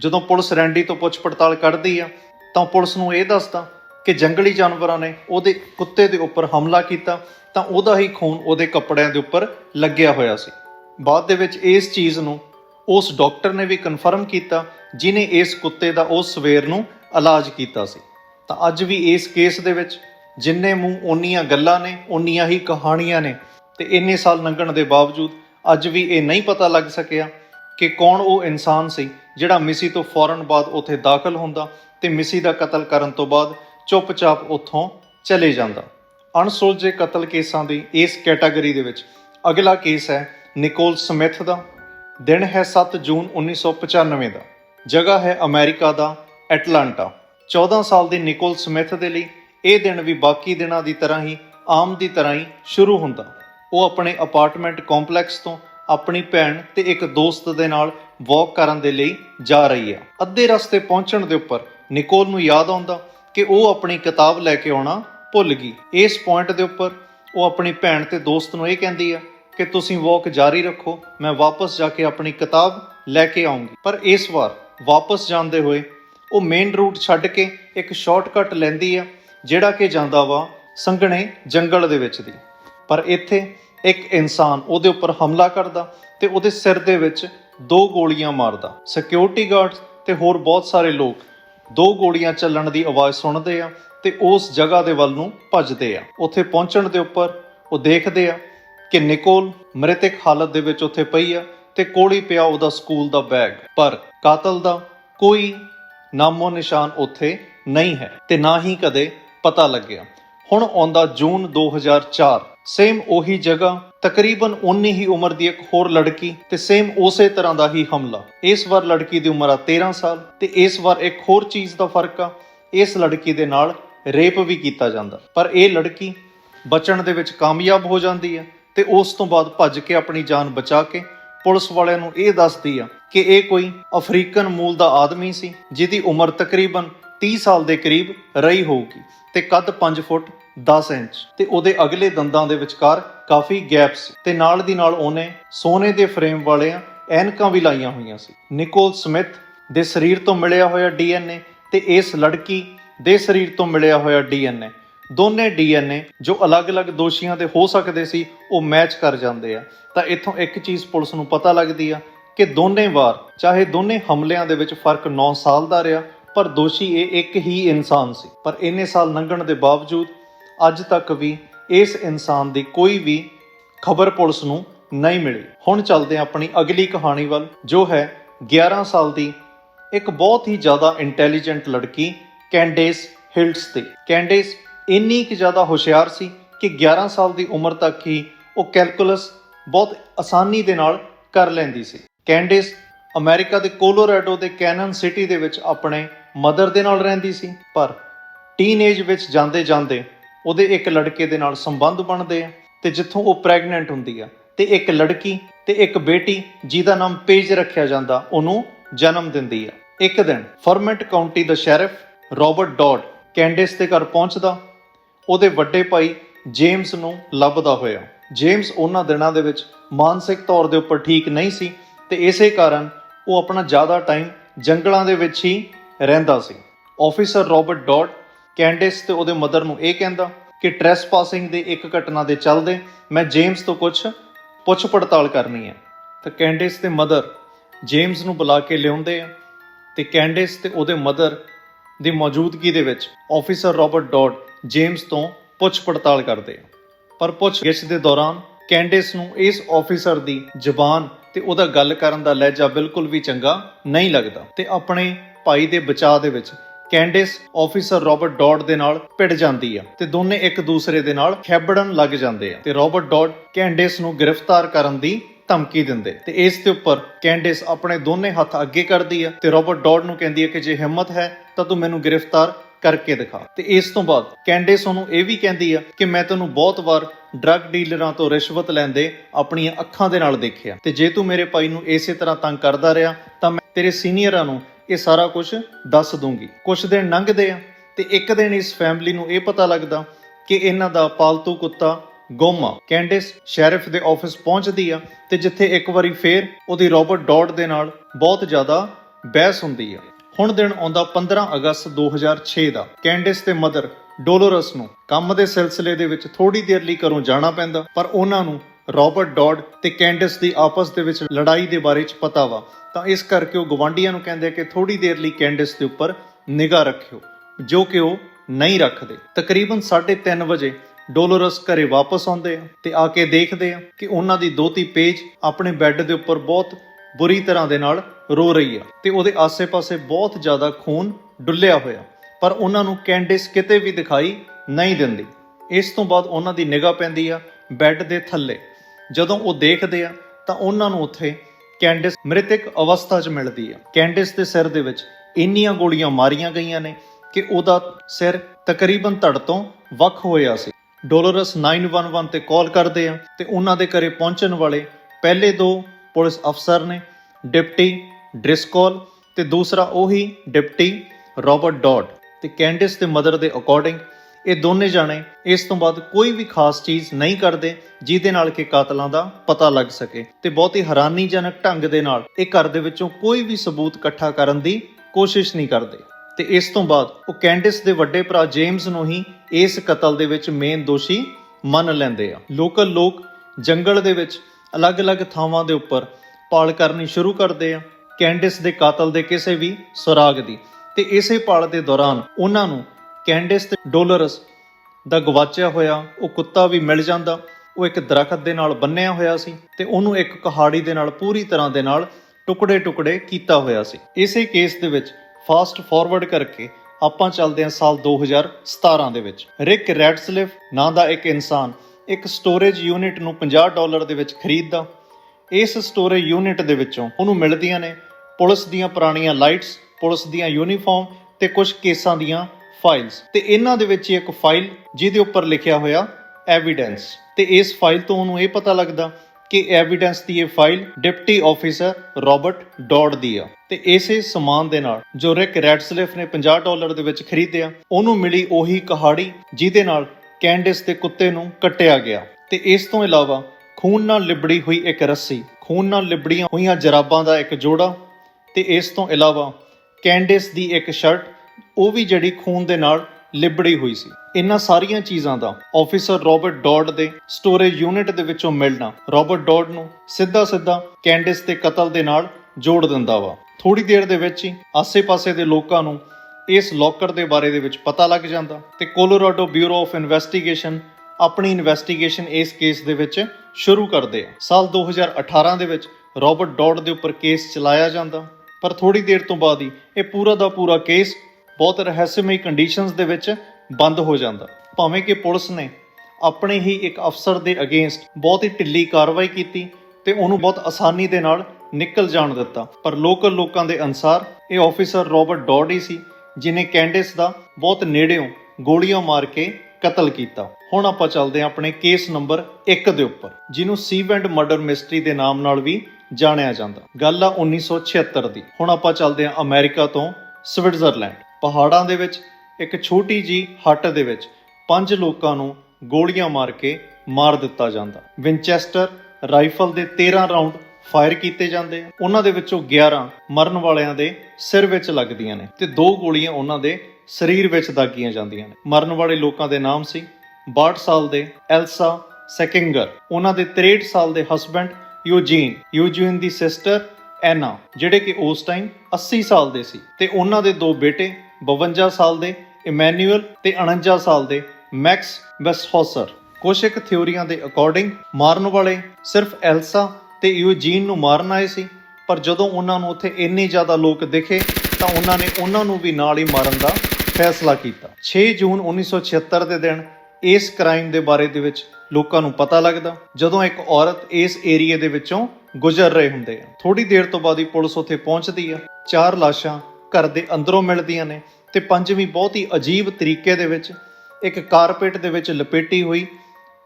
ਜਦੋਂ ਪੁਲਿਸ ਰੈਂਡੀ ਤੋਂ ਪੁੱਛ ਪੜਤਾਲ ਕਰਦੀ ਆ, ਤਾਂ ਪੁਲਿਸ ਨੂੰ ਇਹ ਦੱਸਦਾ ਕਿ ਜੰਗਲੀ ਜਾਨਵਰਾਂ ਨੇ ਉਹਦੇ ਕੁੱਤੇ ਦੇ ਉੱਪਰ ਹਮਲਾ ਕੀਤਾ, ਤਾਂ ਉਹਦਾ ਹੀ ਖੂਨ ਉਹਦੇ ਕੱਪੜਿਆਂ ਦੇ ਉੱਪਰ ਲੱਗਿਆ ਹੋਇਆ ਸੀ। ਬਾਅਦ ਦੇ ਵਿੱਚ ਇਸ ਚੀਜ਼ ਨੂੰ ਉਸ ਡਾਕਟਰ ਨੇ ਵੀ ਕਨਫਰਮ ਕੀਤਾ, ਜਿਨੇ ਇਸ ਕੁੱਤੇ ਦਾ ਉਸ ਸਵੇਰ ਨੂੰ ਇਲਾਜ ਕੀਤਾ ਸੀ। ਤਾਂ ਅੱਜ ਵੀ ਇਸ ਕੇਸ ਦੇ ਵਿੱਚ ਜਿੰਨੇ ਮੂੰਹ ਓਨੀਆਂ ਗੱਲਾਂ ਨੇ, ਓਨੀਆਂ ਹੀ ਕਹਾਣੀਆਂ ਨੇ ਤੇ ਇੰਨੇ ਸਾਲ ਲੰਘਣ ਦੇ ਬਾਵਜੂਦ ਅੱਜ ਵੀ ਇਹ ਨਹੀਂ ਪਤਾ ਲੱਗ ਸਕਿਆ ਕਿ ਕੌਣ ਉਹ ਇਨਸਾਨ ਸੀ ਜਿਹੜਾ ਮਿਸੀ ਤੋਂ ਫੌਰਨ ਬਾਅਦ ਉੱਥੇ ਦਾਖਲ ਹੁੰਦਾ ਤੇ ਮਿਸੀ ਦਾ ਕਤਲ ਕਰਨ ਤੋਂ ਬਾਅਦ ਚੁੱਪਚਾਪ ਉੱਥੋਂ ਚਲੇ ਜਾਂਦਾ। ਅਣਸੁਲਝੇ ਕਤਲ ਕੇਸਾਂ ਦੀ ਇਸ ਕੈਟਾਗਰੀ ਦੇ ਵਿੱਚ ਅਗਲਾ ਕੇਸ ਹੈ ਨਿਕੋਲ ਸਮਿਥ ਦਾ। ਦਿਨ ਹੈ 7 ਜੂਨ 1995 ਦਾ। ਜਗ੍ਹਾ ਹੈ ਅਮਰੀਕਾ ਦਾ। ਐਟਲਾਂਟਾ 14 ਸਾਲ ਦੇ ਨਿਕੋਲ ਸਮਿਥ ਦੇ ਲਈ ਇਹ ਦਿਨ ਵੀ ਬਾਕੀ ਦਿਨਾਂ ਦੀ ਤਰ੍ਹਾਂ ਹੀ, ਆਮ ਦੀ ਤਰ੍ਹਾਂ ਹੀ ਸ਼ੁਰੂ ਹੁੰਦਾ। ਉਹ ਆਪਣੇ ਅਪਾਰਟਮੈਂਟ ਕੰਪਲੈਕਸ ਤੋਂ ਆਪਣੀ ਭੈਣ ਤੇ ਇੱਕ ਦੋਸਤ ਦੇ ਨਾਲ ਵਾਕ ਕਰਨ ਦੇ ਲਈ ਜਾ ਰਹੀ ਹੈ। ਅੱਧੇ ਰਸਤੇ ਪਹੁੰਚਣ ਦੇ ਉੱਪਰ ਨਿਕੋਲ ਨੂੰ ਯਾਦ ਆਉਂਦਾ ਕਿ ਉਹ ਆਪਣੀ ਕਿਤਾਬ ਲੈ ਕੇ ਆਉਣਾ ਭੁੱਲ ਗਈ। ਇਸ ਪੁਆਇੰਟ ਦੇ ਉੱਪਰ ਉਹ ਆਪਣੀ ਭੈਣ ਤੇ ਦੋਸਤ ਨੂੰ ਇਹ ਕਹਿੰਦੀ ਆ ਕਿ ਤੁਸੀਂ ਵਾਕ ਜਾਰੀ ਰੱਖੋ, ਮੈਂ ਵਾਪਸ ਜਾ ਕੇ ਆਪਣੀ ਕਿਤਾਬ ਲੈ ਕੇ ਆਉਂਗੀ। ਪਰ ਇਸ ਵਾਰ ਵਾਪਸ ਜਾਂਦੇ ਹੋਏ ਉਹ ਮੇਨ ਰੂਟ ਛੱਡ ਕੇ ਇੱਕ ਸ਼ਾਰਟਕਟ ਲੈਂਦੀ ਆ, ਜਿਹੜਾ ਕਿ ਜਾਂਦਾ ਵਾ ਸੰਘਣੇ ਜੰਗਲ ਦੇ ਵਿੱਚ ਦੀ। ਪਰ ਇੱਥੇ ਇੱਕ ਇਨਸਾਨ ਉਹਦੇ ਉੱਪਰ ਹਮਲਾ ਕਰਦਾ ਤੇ ਉਹਦੇ ਸਿਰ ਦੇ ਵਿੱਚ ਦੋ ਗੋਲੀਆਂ ਮਾਰਦਾ। ਸਿਕਿਉਰਿਟੀ ਗਾਰਡਸ ਤੇ ਹੋਰ ਬਹੁਤ ਸਾਰੇ ਲੋਕ ਦੋ ਗੋਲੀਆਂ ਚੱਲਣ ਦੀ ਆਵਾਜ਼ ਸੁਣਦੇ ਆ ਤੇ ਉਸ ਜਗ੍ਹਾ ਦੇ ਵੱਲ ਨੂੰ ਭੱਜਦੇ ਆ। ਉੱਥੇ ਪਹੁੰਚਣ ਦੇ ਉੱਪਰ ਉਹ ਦੇਖਦੇ ਆ ਕਿ ਨਿਕੋਲ ਮ੍ਰਿਤਕ ਹਾਲਤ ਦੇ ਵਿੱਚ ਉੱਥੇ ਪਈ ਆ ਤੇ ਕੋਲੀ ਪਿਆ ਉਹਦਾ ਸਕੂਲ ਦਾ ਬੈਗ। ਪਰ ਕਾਤਲ ਦਾ ਕੋਈ ਨਾਮੋ ਨਿਸ਼ਾਨ ਉੱਥੇ ਨਹੀਂ ਹੈ ਤੇ ਨਾ ਹੀ ਕਦੇ ਪਤਾ ਲੱਗਿਆ। ਹੁਣ ਆਉਂਦਾ ਜੂਨ 2004 ਸੇਮ ਉਹੀ ਜਗ੍ਹਾ, ਤਕਰੀਬਨ ਉਨੀ ਹੀ ਉਮਰ ਦੀ ਇੱਕ ਹੋਰ ਲੜਕੀ ਤੇ ਸੇਮ ਉਸੇ ਤਰ੍ਹਾਂ ਦਾ ਹੀ ਹਮਲਾ। ਇਸ ਵਾਰ ਲੜਕੀ ਦੀ ਉਮਰ ਆ 13 ਸਾਲ ਤੇ ਇਸ ਵਾਰ ਇੱਕ ਹੋਰ ਚੀਜ਼ ਦਾ ਫ਼ਰਕ ਆ, ਇਸ ਲੜਕੀ ਦੇ ਨਾਲ ਰੇਪ ਵੀ ਕੀਤਾ ਜਾਂਦਾ। ਪਰ ਇਹ ਲੜਕੀ ਬਚਣ ਦੇ ਵਿੱਚ ਕਾਮਯਾਬ ਹੋ ਜਾਂਦੀ ਹੈ ਤੇ ਉਸ ਤੋਂ ਬਾਅਦ ਭੱਜ ਕੇ ਆਪਣੀ ਜਾਨ ਬਚਾ ਕੇ ਪੁਲਿਸ ਵਾਲਿਆਂ ਨੂੰ ਇਹ ਦੱਸਦੀ ਆ ਕਿ ਇਹ ਕੋਈ ਅਫਰੀਕਨ ਮੂਲ ਦਾ ਆਦਮੀ ਸੀ, ਜਿਹਦੀ ਉਮਰ ਤਕਰੀਬਨ 30 ਸਾਲ ਦੇ ਕਰੀਬ ਰਹੀ ਹੋਊਗੀ ਤੇ ਕੱਦ 5 ਫੁੱਟ 10 ਇੰਚ ਤੇ ਉਹਦੇ ਅਗਲੇ ਦੰਦਾਂ ਦੇ ਵਿਚਕਾਰ ਕਾਫੀ ਗੈਪ ਸੀ ਤੇ ਨਾਲ ਦੀ ਨਾਲ ਉਹਨੇ ਸੋਨੇ ਦੇ ਫਰੇਮ ਵਾਲਿਆਂ ਐਨਕਾਂ ਵੀ ਲਾਈਆਂ ਹੋਈਆਂ ਸੀ। ਨਿਕੋਲ ਸਮਿਥ ਦੇ ਸਰੀਰ ਤੋਂ ਮਿਲਿਆ ਹੋਇਆ ਡੀਐਨਏ ਤੇ ਇਸ ਲੜਕੀ ਦੇ ਸਰੀਰ ਤੋਂ ਮਿਲਿਆ ਹੋਇਆ ਡੀਐਨਏ ਦੋਨੇ ਡੀਐਨਏ ਜੋ ਅਲੱਗ-ਅਲੱਗ ਦੋਸ਼ੀਆਂ ਦੇ ਹੋ ਸਕਦੇ ਸੀ, ਉਹ ਮੈਚ ਕਰ ਜਾਂਦੇ ਆ। ਤਾਂ ਇੱਥੋਂ ਇੱਕ ਚੀਜ਼ ਪੁਲਿਸ ਨੂੰ ਪਤਾ ਲੱਗਦੀ ਆ ਕਿ ਦੋਨੇ ਵਾਰ, ਚਾਹੇ ਦੋਨੇ ਹਮਲਿਆਂ ਦੇ ਵਿੱਚ ਫ਼ਰਕ 9 ਸਾਲ ਦਾ ਰਿਹਾ, ਪਰ ਦੋਸ਼ੀ ਇਹ ਇੱਕ ਹੀ ਇਨਸਾਨ ਸੀ। ਪਰ ਇੰਨੇ ਸਾਲ ਲੰਘਣ ਦੇ ਬਾਵਜੂਦ, ਅੱਜ ਤੱਕ ਵੀ ਇਸ ਇਨਸਾਨ ਦੀ ਕੋਈ ਵੀ ਖਬਰ ਪੁਲਿਸ ਨੂੰ ਨਹੀਂ ਮਿਲੀ। ਹੁਣ ਚੱਲਦੇ ਹਾਂ ਆਪਣੀ ਅਗਲੀ ਕਹਾਣੀ ਵੱਲ, ਜੋ ਹੈ 11 ਸਾਲ ਦੀ ਇੱਕ ਬਹੁਤ ਹੀ ਜ਼ਿਆਦਾ ਇੰਟੈਲੀਜੈਂਟ ਲੜਕੀ ਕੈਂਡੇਸ ਹਿਲਟਸ ਤੇ ਕੈਂਡੇਸ ਇੰਨੀ ਕਿ ਜ਼ਿਆਦਾ ਹੁਸ਼ਿਆਰ ਸੀ ਕਿ 11 ਸਾਲ ਦੀ ਉਮਰ ਤੱਕ ਹੀ ਉਹ ਕੈਲਕੂਲਸ ਬਹੁਤ ਆਸਾਨੀ ਦੇ ਨਾਲ ਕਰ ਲੈਂਦੀ ਸੀ। ਕੈਂਡਿਸ ਅਮਰੀਕਾ ਦੇ ਕੋਲੋਰਾਡੋ ਦੇ ਕੈਨਨ ਸਿਟੀ ਦੇ ਵਿੱਚ ਆਪਣੇ ਮਦਰ ਦੇ ਨਾਲ ਰਹਿੰਦੀ ਸੀ, ਪਰ ਟੀਨੇਜ ਵਿੱਚ ਜਾਂਦੇ ਜਾਂਦੇ ਉਹਦੇ ਇੱਕ ਲੜਕੇ ਦੇ ਨਾਲ ਸੰਬੰਧ ਬਣਦੇ ਆ ਤੇ ਜਿੱਥੋਂ ਉਹ ਪ੍ਰੈਗਨੈਂਟ ਹੁੰਦੀ ਆ ਤੇ ਇੱਕ ਲੜਕੀ ਤੇ ਇੱਕ ਬੇਟੀ ਜਿਹਦਾ ਨਾਮ ਪੇਜ ਰੱਖਿਆ ਜਾਂਦਾ, ਉਹਨੂੰ ਜਨਮ ਦਿੰਦੀ ਆ। ਇੱਕ ਦਿਨ ਫਰਮੈਂਟ ਕਾਉਂਟੀ ਦਾ ਸ਼ੈਰਿਫ ਰਾਬਰਟ ਡੌਡ ਕੈਂਡਿਸ ਦੇ ਘਰ ਪਹੁੰਚਦਾ ਉਹਦੇ ਵੱਡੇ ਭਾਈ ਜੇਮਸ ਨੂੰ ਲੱਭਦਾ ਹੋਇਆ। ਜੇਮਸ ਉਹਨਾਂ ਦਿਨਾਂ ਦੇ ਵਿੱਚ ਮਾਨਸਿਕ ਤੌਰ ਦੇ ਉੱਪਰ ਠੀਕ ਨਹੀਂ ਸੀ ਤੇ ਇਸੇ ਕਾਰਨ ਉਹ ਆਪਣਾ ਜ਼ਿਆਦਾ ਟਾਈਮ ਜੰਗਲਾਂ ਦੇ ਵਿੱਚ ਹੀ ਰਹਿੰਦਾ ਸੀ। ਆਫੀਸਰ ਰਾਬਰਟ ਡੌਡ ਕੈਂਡਿਸ ਤੇ ਉਹਦੇ ਮਦਰ ਨੂੰ ਇਹ ਕਹਿੰਦਾ ਕਿ ਟ੍ਰੈਸਪਾਸਿੰਗ ਦੇ ਇੱਕ ਘਟਨਾ ਦੇ ਚੱਲਦੇ ਮੈਂ ਜੇਮਸ ਤੋਂ ਕੁਝ ਪੁੱਛ ਪੜਤਾਲ ਕਰਨੀ ਹੈ। ਤਾਂ ਕੈਂਡਿਸ ਤੇ ਮਦਰ ਜੇਮਸ ਨੂੰ ਬੁਲਾ ਕੇ ਲਿਆਉਂਦੇ ਆ ਤੇ ਕੈਂਡਿਸ ਤੇ ਉਹਦੇ ਮਦਰ ਦੀ ਮੌਜੂਦਗੀ ਦੇ ਵਿੱਚ ਆਫੀਸਰ ਰਾਬਰਟ ਡੌਡ ਜੇਮਸ ਤੋਂ ਪੁੱਛ ਪੜਤਾਲ ਕਰਦੇ ਪਰ ਪੁੱਛ ਗਿੱਛ ਦੇ ਦੌਰਾਨ ਕੈਂਡਿਸ ਨੂੰ ਇਸ ਆਫੀਸਰ ਦੀ ਜ਼ੁਬਾਨ ਤੇ ਉਹਦਾ ਗੱਲ ਕਰਨ ਦਾ ਲਹਿਜਾ ਬਿਲਕੁਲ ਵੀ ਚੰਗਾ ਨਹੀਂ ਲੱਗਦਾ ਤੇ ਆਪਣੇ ਭਾਈ ਦੇ ਬਚਾਅ ਦੇ ਵਿੱਚ ਕੈਂਡਿਸ ਆਫੀਸਰ ਰਾਬਰਟ ਡੌਡ ਦੇ ਨਾਲ ਭਿੜ ਜਾਂਦੀ ਆ ਤੇ ਦੋਨੇ ਇੱਕ ਦੂਸਰੇ ਦੇ ਨਾਲ ਖੇਬੜਨ ਲੱਗ ਜਾਂਦੇ ਆ ਤੇ ਰਾਬਰਟ ਡੌਡ ਕੈਂਡਿਸ ਨੂੰ ਗ੍ਰਿਫਤਾਰ ਕਰਨ ਦੀ ਧਮਕੀ ਦਿੰਦੇ ਤੇ ਇਸ ਦੇ ਉੱਪਰ ਕੈਂਡਿਸ ਆਪਣੇ ਦੋਨੇ ਹੱਥ ਅੱਗੇ ਕਰਦੀ ਆ ਤੇ ਰਾਬਰਟ ਡੌਡ ਨੂੰ ਕਹਿੰਦੀ ਹੈ ਕਿ ਜੇ ਹਿੰਮਤ ਹੈ ਤਾਂ ਤੂੰ ਮੈਨੂੰ ਗ੍ਰਿਫਤਾਰ ਕਰਕੇ ਦਿਖਾ। ਤੇ ਇਸ ਤੋਂ ਬਾਅਦ ਕੈਂਡਿਸ ਉਹਨੂੰ ਇਹ ਵੀ ਕਹਿੰਦੀ ਆ ਕਿ ਮੈਂ ਤੈਨੂੰ ਬਹੁਤ ਵਾਰ ਡਰੱਗ ਡੀਲਰਾਂ ਤੋਂ ਰਿਸ਼ਵਤ ਲੈਂਦੇ ਆਪਣੀਆਂ ਅੱਖਾਂ ਦੇ ਨਾਲ ਦੇਖਿਆ। ਤੇ ਜੇ ਤੂੰ ਮੇਰੇ ਭਾਈ ਨੂੰ ਇਸੇ ਤਰ੍ਹਾਂ ਤੰਗ ਕਰਦਾ ਰਿਹਾ, ਤਾਂ ਮੈਂ ਤੇਰੇ ਸੀਨੀਅਰਾਂ ਨੂੰ ਇਹ ਸਾਰਾ ਕੁਝ ਦੱਸ ਦੂੰਗੀ। ਕੁਝ ਦਿਨ ਲੰਘਦੇ ਆ ਤੇ ਇੱਕ ਦਿਨ ਇਸ ਫੈਮਿਲੀ ਨੂੰ ਇਹ ਪਤਾ ਲੱਗਦਾ ਕਿ ਇਹਨਾਂ ਦਾ ਪਾਲਤੂ ਕੁੱਤਾ ਗੁੰਮ ਆ ਕੈਂਡਿਸ ਸ਼ੈਰਿਫ ਦੇ ਆਫਿਸ ਪਹੁੰਚਦੀ ਆ ਤੇ ਜਿੱਥੇ ਇੱਕ ਵਾਰੀ ਫੇਰ ਉਹਦੀ ਰੋਬਰਟ ਡੌਡ ਦੇ ਨਾਲ ਬਹੁਤ ਜ਼ਿਆਦਾ ਬਹਿਸ ਹੁੰਦੀ ਆ। ਹੁਣ ਦਿਨ ਆਉਂਦਾ 15 ਅਗਸਤ 2006 ਦਾ। ਕੈਂਡਿਸ ਤੇ ਮਦਰ ਡੋਲੋਰਸ ਨੂੰ ਕੰਮ ਦੇ ਸਿਲਸਿਲੇ ਦੇ ਵਿੱਚ ਥੋੜੀ ਦੇਰ ਲਈ ਘਰੋਂ ਜਾਣਾ ਪੈਂਦਾ, ਪਰ ਉਹਨਾਂ ਨੂੰ ਰਾਬਰਟ ਡੌਡ ਤੇ ਕੈਂਡਿਸ ਦੀ ਆਪਸ ਦੇ ਵਿੱਚ ਲੜਾਈ ਦੇ ਬਾਰੇ ਚ ਪਤਾ ਵਾ। ਤਾਂ ਇਸ ਕਰਕੇ ਉਹ ਗਵਾਂਢੀਆਂ ਨੂੰ ਕਹਿੰਦੇ ਕਿ ਥੋੜੀ ਦੇਰ ਲਈ ਕੈਂਡਿਸ ਦੇ ਉੱਪਰ ਨਿਗਾਹ ਰੱਖਿਓ, ਜੋ ਕਿ ਉਹ ਨਹੀਂ ਰੱਖਦੇ। ਤਕਰੀਬਨ 3:30 ਵਜੇ ਡੋਲੋਰਸ ਘਰੇ ਵਾਪਸ ਆਉਂਦੇ ਆ ਤੇ ਆ ਕੇ ਦੇਖਦੇ ਆ ਕਿ ਉਹਨਾਂ ਦੀ ਦੋਤੀ ਪੇਜ ਆਪਣੇ ਬੈੱਡ ਦੇ ਉੱਪਰ ਬਹੁਤ ਬੁਰੀ ਤਰ੍ਹਾਂ ਦੇ ਨਾਲ ਰੋ ਰਹੀ ਆ ਤੇ ਉਹਦੇ ਆਸੇ-ਪਾਸੇ ਬਹੁਤ ਜ਼ਿਆਦਾ ਖੂਨ ਡੁੱਲਿਆ ਹੋਇਆ। ਪਰ ਉਹਨਾਂ ਨੂੰ ਕੈਂਡਿਸ ਕਿਤੇ ਵੀ ਦਿਖਾਈ ਨਹੀਂ ਦਿੰਦੀ। ਇਸ ਤੋਂ ਬਾਅਦ ਉਹਨਾਂ ਦੀ ਨਿਗਾਹ ਪੈਂਦੀ ਆ ਬੈੱਡ ਦੇ ਥੱਲੇ। ਜਦੋਂ ਉਹ ਦੇਖਦੇ ਆ, ਤਾਂ ਉਹਨਾਂ ਨੂੰ ਉੱਥੇ ਕੈਂਡਿਸ ਮ੍ਰਿਤਕ ਅਵਸਥਾ 'ਚ ਮਿਲਦੀ ਆ। ਕੈਂਡਿਸ ਦੇ ਸਿਰ ਦੇ ਵਿੱਚ ਇੰਨੀਆਂ ਗੋਲੀਆਂ ਮਾਰੀਆਂ ਗਈਆਂ ਨੇ ਕਿ ਉਹਦਾ ਸਿਰ ਤਕਰੀਬਨ ਧੜ ਤੋਂ ਵੱਖ ਹੋਇਆ ਸੀ। ਡੋਲੋਰਸ 911 ਤੇ ਕਾਲ ਕਰਦੇ ਆ ਤੇ ਉਹਨਾਂ ਦੇ ਘਰੇ ਪਹੁੰਚਣ ਵਾਲੇ ਪਹਿਲੇ ਦੋ ਪੁਲਿਸ ਅਫਸਰ ਨੇ, ਡਿਪਟੀ ਡ੍ਰਿਸਕੋਲ ਤੇ ਦੂਸਰਾ ਉਹੀ ਡਿਪਟੀ ਰਾਬਰਟ ਡੌਡ ਤੇ ਕੈਂਡਿਸ ਦੇ ਮਦਰ ਦੇ ਅਕੋਰਡਿੰਗ ਇਹ ਦੋਨੇ ਜਾਣੇ ਇਸ ਤੋਂ ਬਾਅਦ ਕੋਈ ਵੀ ਖਾਸ ਚੀਜ਼ ਨਹੀਂ ਕਰਦੇ ਜਿਹਦੇ ਨਾਲ ਕਿ ਕਾਤਲਾਂ ਦਾ ਪਤਾ ਲੱਗ ਸਕੇ ਤੇ ਬਹੁਤ ਹੀ ਹੈਰਾਨੀਜਨਕ ਢੰਗ ਦੇ ਨਾਲ ਇਹ ਘਰ ਦੇ ਵਿੱਚੋਂ ਕੋਈ ਵੀ ਸਬੂਤ ਇਕੱਠਾ ਕਰਨ ਦੀ ਕੋਸ਼ਿਸ਼ ਨਹੀਂ ਕਰਦੇ। ਤੇ ਇਸ ਤੋਂ ਬਾਅਦ ਉਹ ਕੈਂਡਿਸ ਦੇ ਵੱਡੇ ਭਰਾ ਜੇਮਸ ਨੂੰ ਹੀ ਇਸ ਕਤਲ ਦੇ ਵਿੱਚ ਮੇਨ ਦੋਸ਼ੀ ਮੰਨ ਲੈਂਦੇ ਆ। ਲੋਕਲ ਲੋਕ ਜੰਗਲ ਦੇ ਵਿੱਚ ਅਲੱਗ-ਅਲੱਗ ਥਾਵਾਂ ਦੇ ਉੱਪਰ ਪਾਲ ਕਰਨੀ ਸ਼ੁਰੂ ਕਰਦੇ ਆ, ਕੈਂਡਿਸ ਦੇ ਕਾਤਲ ਦੇ ਕਿਸੇ ਵੀ ਸੁਰਾਗ ਦੀ। ਤੇ ਇਸੇ ਪਾਲ ਦੇ ਦੌਰਾਨ ਉਹਨਾਂ ਨੂੰ ਕੈਂਡਿਸ ਤੇ ਡੋਲਰਸ ਦਾ ਗਵਾਚਿਆ ਹੋਇਆ, ਉਹ ਕੁੱਤਾ ਵੀ ਮਿਲ ਜਾਂਦਾ, ਉਹ ਇੱਕ ਦਰਖਤ ਦੇ ਨਾਲ ਬੰਨਿਆ ਹੋਇਆ ਸੀ ਤੇ ਉਹਨੂੰ ਇੱਕ ਕਹਾੜੀ ਦੇ ਨਾਲ ਪੂਰੀ ਤਰ੍ਹਾਂ ਦੇ ਨਾਲ ਟੁਕੜੇ-ਟੁਕੜੇ ਕੀਤਾ ਹੋਇਆ ਸੀ। ਇਸੇ ਕੇਸ ਦੇ ਵਿੱਚ ਫਾਸਟ ਫਾਰਵਰਡ ਕਰਕੇ ਆਪਾਂ ਚੱਲਦੇ ਹਾਂ ਸਾਲ 2017 ਦੇ ਵਿੱਚ। ਰਿਕ ਰੈਡਸਲਿਫ ਨਾਂ ਦਾ ਇੱਕ ਇਨਸਾਨ ਇੱਕ ਸਟੋਰੇਜ ਯੂਨਿਟ ਨੂੰ 50 ਡਾਲਰ ਦੇ ਵਿੱਚ ਖਰੀਦਦਾ। ਇਸ ਸਟੋਰੇਜ ਯੂਨਿਟ ਦੇ ਵਿੱਚੋਂ ਉਹਨੂੰ ਮਿਲਦੀਆਂ ਨੇ ਪੁਲਿਸ ਦੀਆਂ ਪੁਰਾਣੀਆਂ ਲਾਈਟਸ ਪੁਲਿਸ ਦੀਆਂ ਯੂਨੀਫਾਰਮ ਤੇ ਕੁਝ ਕੇਸਾਂ ਦੀਆਂ ਫਾਈਲਸ ਤੇ ਇਹਨਾਂ ਦੇ ਵਿੱਚ ਇੱਕ ਫਾਈਲ ਜਿਹਦੇ ਉੱਪਰ ਲਿਖਿਆ ਹੋਇਆ ਐਵੀਡੈਂਸ ਤੇ ਇਸ ਫਾਈਲ ਤੋਂ ਉਹਨੂੰ ਇਹ ਪਤਾ ਲੱਗਦਾ ਕਿ ਐਵੀਡੈਂਸ ਦੀ ਇਹ file deputy officer Robert Dodd ਦੀ ਆ। ਤੇ ਇਸੇ ਸਮਾਨ ਦੇ ਨਾਲ ਜੋ ਰਿਕ ਰੈਡਸਲਿਫ ਨੇ 50 ਡਾਲਰ ਦੇ ਵਿੱਚ ਖਰੀਦਿਆ, ਉਹਨੂੰ ਮਿਲੀ ਉਹੀ ਕਹਾੜੀ ਜਿਹਦੇ ਨਾਲ ਕੈਂਡਿਸ ਦੇ ਕੁੱਤੇ ਨੂੰ ਕੱਟਿਆ ਗਿਆ ਤੇ ਇਸ ਤੋਂ ਇਲਾਵਾ ਖੂਨ ਨਾਲ ਲਿਬੜੀ ਹੋਈ ਇੱਕ ਰੱਸੀ, ਖੂਨ ਨਾਲ ਲਿਬੜੀਆਂ ਹੋਈਆਂ ਜਰਾਬਾਂ ਦਾ ਇੱਕ ਜੋੜਾ ਤੇ ਇਸ ਤੋਂ ਇਲਾਵਾ ਕੈਂਡਿਸ ਦੀ ਇੱਕ ਸ਼ਰਟ, ਉਹ ਵੀ ਜਿਹੜੀ ਖੂਨ ਦੇ ਨਾਲ ਲਿਬੜੀ ਹੋਈ ਸੀ। ਇਹਨਾਂ ਸਾਰੀਆਂ ਚੀਜ਼ਾਂ ਦਾ ਆਫੀਸਰ ਰਾਬਰਟ ਡੌਡ ਦੇ ਸਟੋਰੇਜ ਯੂਨਿਟ ਦੇ ਵਿੱਚੋਂ ਮਿਲਣਾ ਰਾਬਰਟ ਡੌਡ ਨੂੰ ਸਿੱਧਾ ਸਿੱਧਾ ਕੈਂਡਿਸ ਦੇ ਕਤਲ ਦੇ ਨਾਲ ਜੋੜ ਦਿੰਦਾ ਵਾ। ਥੋੜੀ ਦੇਰ ਦੇ ਵਿੱਚ ਹੀ ਆਸੇ-ਪਾਸੇ ਦੇ ਲੋਕਾਂ ਨੂੰ ਇਸ ਲੋਕਰ ਦੇ ਬਾਰੇ ਦੇ ਵਿੱਚ ਪਤਾ ਲੱਗ ਜਾਂਦਾ ਤੇ ਕੋਲੋਰਾਡੋ ਬਿਊਰੋ ਆਫ ਇਨਵੈਸਟੀਗੇਸ਼ਨ ਆਪਣੀ ਇਨਵੈਸਟੀਗੇਸ਼ਨ ਇਸ ਕੇਸ ਦੇ ਵਿੱਚ ਸ਼ੁਰੂ ਕਰਦੇ ਆ। ਸਾਲ 2018 ਦੇ ਵਿੱਚ ਰਾਬਰਟ ਡੌਡ ਦੇ ਉੱਪਰ ਕੇਸ ਚਲਾਇਆ ਜਾਂਦਾ, ਪਰ ਥੋੜੀ ਦੇਰ ਤੋਂ ਬਾਅਦ ਹੀ ਇਹ ਪੂਰਾ ਦਾ ਪੂਰਾ ਕੇਸ ਬਹੁਤ ਰਹੱਸਮਈ ਕੰਡੀਸ਼ਨਸ ਦੇ ਵਿੱਚ ਬੰਦ ਹੋ ਜਾਂਦਾ। ਭਾਵੇਂ ਕਿ ਪੁਲਿਸ ਨੇ ਆਪਣੇ ਹੀ ਇੱਕ ਅਫਸਰ ਦੇ ਅਗੇਂਸਟ ਬਹੁਤ ਹੀ ਢਿੱਲੀ ਕਾਰਵਾਈ ਕੀਤੀ ਤੇ ਉਹਨੂੰ ਬਹੁਤ ਆਸਾਨੀ ਦੇ ਨਾਲ ਨਿਕਲ ਜਾਣ ਦਿੱਤਾ। ਪਰ ਲੋਕਲ ਲੋਕਾਂ ਦੇ ਅਨਸਾਰ ਇਹ ਆਫੀਸਰ ਰਾਬਰਟ ਡੌਡ ਹੀ ਸੀ ਜਿਨੇ ਕੈਂਡਿਸ ਦਾ ਬਹੁਤ ਨੇੜਿਓਂ ਗੋਲੀਆਂ ਮਾਰ ਕੇ ਕਤਲ ਕੀਤਾ। ਹੁਣ ਆਪਾਂ ਚੱਲਦੇ ਹਾਂ ਆਪਣੇ ਕੇਸ ਨੰਬਰ 1 ਦੇ ਉੱਪਰ, ਜਿਹਨੂੰ ਸੀਵੈਂਡ ਮਰਡਰ ਮਿਸਟਰੀ ਦੇ ਨਾਮ ਨਾਲ ਵੀ ਜਾਣਿਆ ਜਾਂਦਾ। ਗੱਲ ਆ 1976 ਦੀ। ਹੁਣ ਆਪਾਂ ਚੱਲਦੇ ਹਾਂ ਅਮਰੀਕਾ ਤੋਂ ਸਵਿਟਜ਼ਰਲੈਂਡ। ਪਹਾੜਾਂ ਦੇ ਵਿੱਚ, ਇੱਕ ਛੋਟੀ ਜੀ ਹੱਟ ਦੇ ਵਿੱਚ ਪੰਜ ਲੋਕਾਂ ਨੂੰ ਗੋਲੀਆਂ ਮਾਰ ਕੇ ਮਾਰ ਦਿੱਤਾ ਜਾਂਦਾ। ਵਿੰਚੈਸਟਰ ਰਾਈਫਲ ਦੇ 13 ਰਾਉਂਡ ਫਾਇਰ ਕੀਤੇ ਜਾਂਦੇ ਆ। ਉਹਨਾਂ ਦੇ ਵਿੱਚੋਂ 11 ਮਰਨ ਵਾਲਿਆਂ ਦੇ ਸਿਰ ਵਿੱਚ ਲੱਗਦੀਆਂ ਨੇ ਤੇ ਦੋ ਗੋਲੀਆਂ ਉਹਨਾਂ ਦੇ ਸਰੀਰ ਵਿੱਚ ਦਾਗੀਆਂ ਜਾਂਦੀਆਂ ਨੇ। ਮਰਨ ਵਾਲੇ ਲੋਕਾਂ ਦੇ ਨਾਮ ਸੀ 62 ਸਾਲ ਦੇ ਐਲਸਾ ਸੈਕਿੰਗਰ, ਉਹਨਾਂ ਦੇ 63 ਸਾਲ ਦੇ ਹਸਬੰਡ ਯੂਜੀਨ ਯੂਜੀਨ ਦੀ ਸਿਸਟਰ ਐਨਾ, ਜਿਹੜੇ ਕਿ ਉਸ ਟਾਈਮ 80 ਸਾਲ ਦੇ ਸੀ ਤੇ ਉਹਨਾਂ ਦੇ ਦੋ ਬੇਟੇ 52 ਸਾਲ ਦੇ ਇਮੈਨੂਅਲ ਤੇ 49 ਸਾਲ ਦੇ ਮੈਕਸ ਵੈਸਟਹੌਸਰ ਕੁਝ ਇੱਕ ਥਿਉਰੀਆਂ ਦੇ ਅਕੋਰਡਿੰਗ ਮਾਰਨ ਵਾਲੇ ਸਿਰਫ ਐਲਸਾ ਤੇ ਯੂਜੀਨ ਨੂੰ ਮਾਰਨ ਆਏ ਸੀ। ਪਰ ਜਦੋਂ ਉਹਨਾਂ ਨੂੰ ਉੱਥੇ ਇੰਨੇ ਜ਼ਿਆਦਾ ਲੋਕ ਦਿਖੇ, ਤਾਂ ਉਹਨਾਂ ਨੇ ਉਹਨਾਂ ਨੂੰ ਵੀ ਨਾਲ ਹੀ ਮਾਰਨ ਦਾ ਫੈਸਲਾ ਕੀਤਾ। 6 ਜੂਨ 1976 ਦੇ ਦਿਨ ਇਸ ਕ੍ਰਾਈਮ ਦੇ ਬਾਰੇ ਦੇ ਵਿੱਚ ਲੋਕਾਂ ਨੂੰ ਪਤਾ ਲੱਗਦਾ, ਜਦੋਂ ਇੱਕ ਔਰਤ ਇਸ ਏਰੀਏ ਦੇ ਵਿੱਚੋਂ ਗੁਜ਼ਰ ਰਹੇ ਹੁੰਦੇ ਆ। ਥੋੜੀ ਦੇਰ ਤੋਂ ਬਾਅਦ ਹੀ ਪੁਲਿਸ ਉੱਥੇ ਪਹੁੰਚਦੀ ਆ। ਚਾਰ ਲਾਸ਼ਾਂ ਘਰ ਦੇ ਅੰਦਰੋਂ ਮਿਲਦੀਆਂ ਨੇ ਤੇ ਪੰਜਵੀਂ ਬਹੁਤ ਹੀ ਅਜੀਬ ਤਰੀਕੇ ਦੇ ਵਿੱਚ ਇੱਕ ਕਾਰਪੇਟ ਦੇ ਵਿੱਚ ਲਪੇਟੀ ਹੋਈ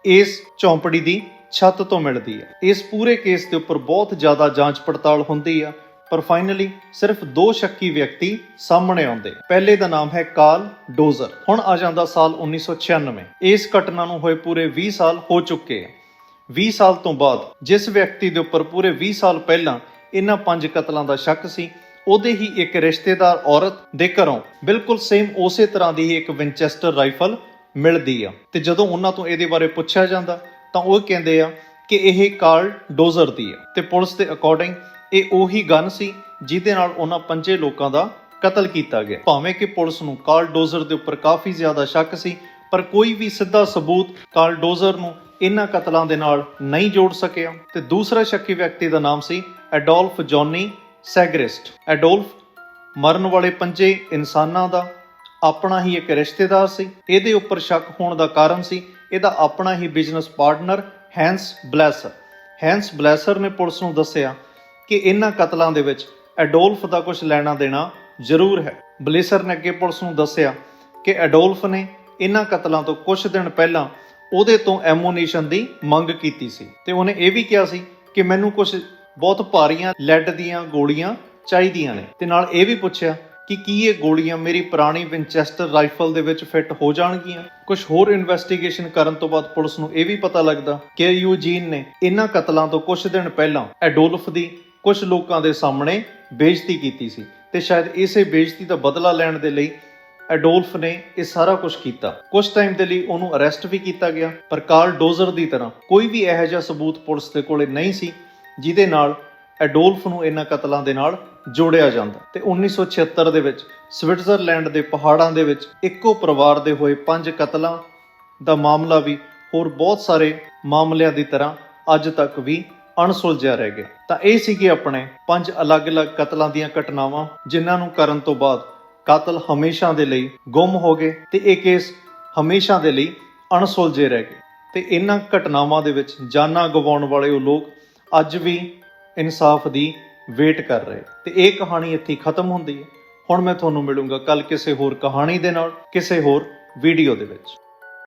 ਇਸ ਚੌਂਪੜੀ ਦੀ ਛੱਤ ਤੋਂ ਮਿਲਦੀ ਹੈ। ਇਸ ਪੂਰੇ ਕੇਸ ਦੇ ਉੱਪਰ ਬਹੁਤ ਜ਼ਿਆਦਾ ਜਾਂਚ ਪੜਤਾਲ ਹੁੰਦੀ ਆ, ਪਰ ਫਾਈਨਲੀ ਸਿਰਫ ਦੋ ਸ਼ੱਕੀ ਵਿਅਕਤੀ ਸਾਹਮਣੇ ਆਉਂਦੇ ਪਹਿਲੇ ਦਾ ਨਾਮ ਹੈ ਕਾਲ ਡੋਜ਼ਰ। ਹੁਣ ਆ ਜਾਂਦਾ ਸਾਲ 1996 ਇਸ ਘਟਨਾ ਨੂੰ ਹੋਏ ਪੂਰੇ 20 ਸਾਲ ਹੋ ਚੁੱਕੇ ਆ। 20 ਸਾਲ ਤੋਂ ਬਾਅਦ ਜਿਸ ਵਿਅਕਤੀ ਦੇ ਉੱਪਰ ਪੂਰੇ 20 ਸਾਲ ਪਹਿਲਾਂ ਇਹਨਾਂ ਪੰਜ ਕਤਲਾਂ ਦਾ ਸ਼ੱਕ ਸੀ, ਉਹਦੇ ਹੀ ਇੱਕ ਰਿਸ਼ਤੇਦਾਰ ਔਰਤ ਦੇ ਘਰੋਂ ਬਿਲਕੁਲ ਸੇਮ ਉਸੇ ਤਰ੍ਹਾਂ ਦੀ ਹੀ ਇੱਕ ਵਿੰਚੈਸਟਰ ਰਾਈਫਲ ਮਿਲਦੀ ਆ। ਤੇ ਜਦੋਂ ਉਹਨਾਂ ਤੋਂ ਇਹਦੇ ਬਾਰੇ ਪੁੱਛਿਆ ਜਾਂਦਾ ਤਾਂ ਉਹ ਕਹਿੰਦੇ ਆ ਕਿ ਇਹ ਕਾਰਲ ਡੋਜ਼ਰ ਦੀ ਹੈ। ਤੇ ਪੁਲਿਸ ਦੇ ਅਕੋਰਡਿੰਗ ਇਹ ਉਹੀ ਗਨ ਸੀ ਜਿਹਦੇ ਨਾਲ ਉਹਨਾਂ ਪੰਜੇ ਲੋਕਾਂ ਦਾ ਕਤਲ ਕੀਤਾ ਗਿਆ। ਭਾਵੇਂ ਕਿ ਪੁਲਿਸ ਨੂੰ ਕਾਰਲ ਡੋਜ਼ਰ ਦੇ ਉੱਪਰ ਕਾਫੀ ਜ਼ਿਆਦਾ ਸ਼ੱਕ ਸੀ, ਪਰ ਕੋਈ ਵੀ ਸਿੱਧਾ ਸਬੂਤ ਕਾਰਲ ਡੋਜ਼ਰ ਨੂੰ ਇਹਨਾਂ ਕਤਲਾਂ ਦੇ ਨਾਲ ਨਹੀਂ ਜੋੜ ਸਕਿਆ। ਤੇ ਦੂਸਰਾ ਸ਼ੱਕੀ ਵਿਅਕਤੀ ਦਾ ਨਾਮ ਸੀ ਐਡੋਲਫ ਜੌਨੀ ਸੈਗਰਿਸਟ। ਐਡੋਲਫ ਮਰਨ ਵਾਲੇ ਪੰਜੇ ਇਨਸਾਨਾਂ ਦਾ ਆਪਣਾ ਹੀ ਇੱਕ ਰਿਸ਼ਤੇਦਾਰ ਸੀ। ਇਹਦੇ ਉੱਪਰ ਸ਼ੱਕ ਹੋਣ ਦਾ ਕਾਰਨ ਸੀ ਇਹਦਾ ਆਪਣਾ ਹੀ business partner Hans Blaser Hans Blaser ਨੇ ਪੁਲਿਸ ਨੂੰ ਦੱਸਿਆ ਕਿ ਇਹਨਾਂ ਕਤਲਾਂ ਦੇ ਵਿੱਚ ਐਡੋਲਫ ਦਾ ਕੁਝ ਲੈਣਾ ਦੇਣਾ ਜ਼ਰੂਰ ਹੈ। ਬਲੇਸਰ ਨੇ ਅੱਗੇ ਪੁਲਿਸ ਨੂੰ ਦੱਸਿਆ ਕਿ ਐਡੋਲਫ ਨੇ ਇਹਨਾਂ ਕਤਲਾਂ ਤੋਂ ਕੁਝ ਦਿਨ ਪਹਿਲਾਂ ਉਹਦੇ ਤੋਂ ਐਮੋਨੀਸ਼ਨ ਦੀ ਮੰਗ ਕੀਤੀ ਸੀ ਤੇ ਉਹਨੇ ਇਹ ਵੀ ਕਿਹਾ ਸੀ ਕਿ ਮੈਨੂੰ ਕੁਝ ਬਹੁਤ ਭਾਰੀਆਂ ਲੈਡ ਦੀਆਂ ਗੋਲੀਆਂ ਚਾਹੀਦੀਆਂ ਨੇ। ਤੇ ਨਾਲ ਇਹ ਵੀ ਪੁੱਛਿਆ ਕਿ ਕੀ ਇਹ ਗੋਲੀਆਂ ਮੇਰੀ ਪੁਰਾਣੀ ਵਿੰਚੈਸਟਰ ਰਾਈਫਲ ਦੇ ਵਿੱਚ ਫਿੱਟ ਹੋ ਜਾਣਗੀਆਂ? ਕੁਝ ਹੋਰ ਇਨਵੈਸਟੀਗੇਸ਼ਨ ਕਰਨ ਤੋਂ ਬਾਅਦ ਪੁਲਿਸ ਨੂੰ ਇਹ ਵੀ ਪਤਾ ਲੱਗਦਾ ਕਿ ਯੂਜੀਨ ਨੇ ਇਹਨਾਂ ਕਤਲਾਂ ਤੋਂ ਕੁਝ ਦਿਨ ਪਹਿਲਾਂ ਐਡੋਲਫ ਦੀ ਕੁਝ ਲੋਕਾਂ ਦੇ ਸਾਹਮਣੇ ਬੇਇੱਜ਼ਤੀ ਕੀਤੀ ਸੀ ਤੇ ਸ਼ਾਇਦ ਇਸੇ ਬੇਇੱਜ਼ਤੀ ਦਾ ਬਦਲਾ ਲੈਣ ਦੇ ਲਈ ਐਡੋਲਫ ਨੇ ਇਹ ਸਾਰਾ ਕੁਝ ਕੀਤਾ। ਕੁਝ ਟਾਈਮ ਦੇ ਲਈ ਉਹਨੂੰ ਅਰੈਸਟ ਵੀ ਕੀਤਾ ਗਿਆ, ਪਰ ਕਾਰਲ ਡੋਜ਼ਰ ਦੀ ਤਰ੍ਹਾਂ ਕੋਈ ਵੀ ਇਹੋ ਜਿਹਾ ਸਬੂਤ ਪੁਲਿਸ ਦੇ ਕੋਲੇ ਨਹੀਂ ਸੀ, ਜਿਹਦੇ ਨਾਲ ਐਡੋਲਫ ਨੂੰ ਇਹਨਾਂ ਕਤਲਾਂ ਦੇ ਨਾਲ ਜੋੜਿਆ ਜਾਂਦਾ। ਤੇ 1976 ਦੇ ਵਿੱਚ ਸਵਿਟਜ਼ਰਲੈਂਡ ਦੇ ਪਹਾੜਾਂ ਦੇ ਵਿੱਚ ਇੱਕੋ ਪਰਿਵਾਰ ਦੇ ਹੋਏ ਪੰਜ ਕਤਲਾਂ ਦਾ ਮਾਮਲਾ ਵੀ ਹੋਰ ਬਹੁਤ ਸਾਰੇ ਮਾਮਲਿਆਂ ਦੀ ਤਰ੍ਹਾਂ ਅੱਜ ਤੱਕ ਵੀ ਅਣਸੁਲਝਿਆ ਰਹਿ ਗਿਆ। ਤਾਂ ਇਹ ਸੀਗੇ ਆਪਣੇ ਪੰਜ ਅਲੱਗ-ਅਲੱਗ ਕਤਲਾਂ ਦੀਆਂ ਘਟਨਾਵਾਂ, ਜਿਨ੍ਹਾਂ ਨੂੰ ਕਰਨ ਤੋਂ ਬਾਅਦ ਕਾਤਲ ਹਮੇਸ਼ਾ ਦੇ ਲਈ ਗੁੰਮ ਹੋ ਗਏ ਤੇ ਇਹ ਕੇਸ ਹਮੇਸ਼ਾ ਦੇ ਲਈ ਅਣਸੁਲਝੇ ਰਹਿ ਗਏ। ਤੇ ਇਹਨਾਂ ਘਟਨਾਵਾਂ ਦੇ ਵਿੱਚ ਜਾਨਾਂ ਗਵਾਉਣ ਵਾਲੇ ਉਹ ਲੋਕ ਅੱਜ ਵੀ ਇਨਸਾਫ ਦੀ ਵੇਟ ਕਰ ਰਹੇ। ਤੇ ਇਹ ਕਹਾਣੀ ਇੱਥੇ ਖਤਮ ਹੁੰਦੀ ਹੈ। ਹੁਣ ਮੈਂ ਤੁਹਾਨੂੰ ਮਿਲੂੰਗਾ ਕੱਲ ਕਿਸੇ ਹੋਰ ਕਹਾਣੀ ਦੇ ਨਾਲ, ਕਿਸੇ ਹੋਰ ਵੀਡੀਓ ਦੇ ਵਿੱਚ।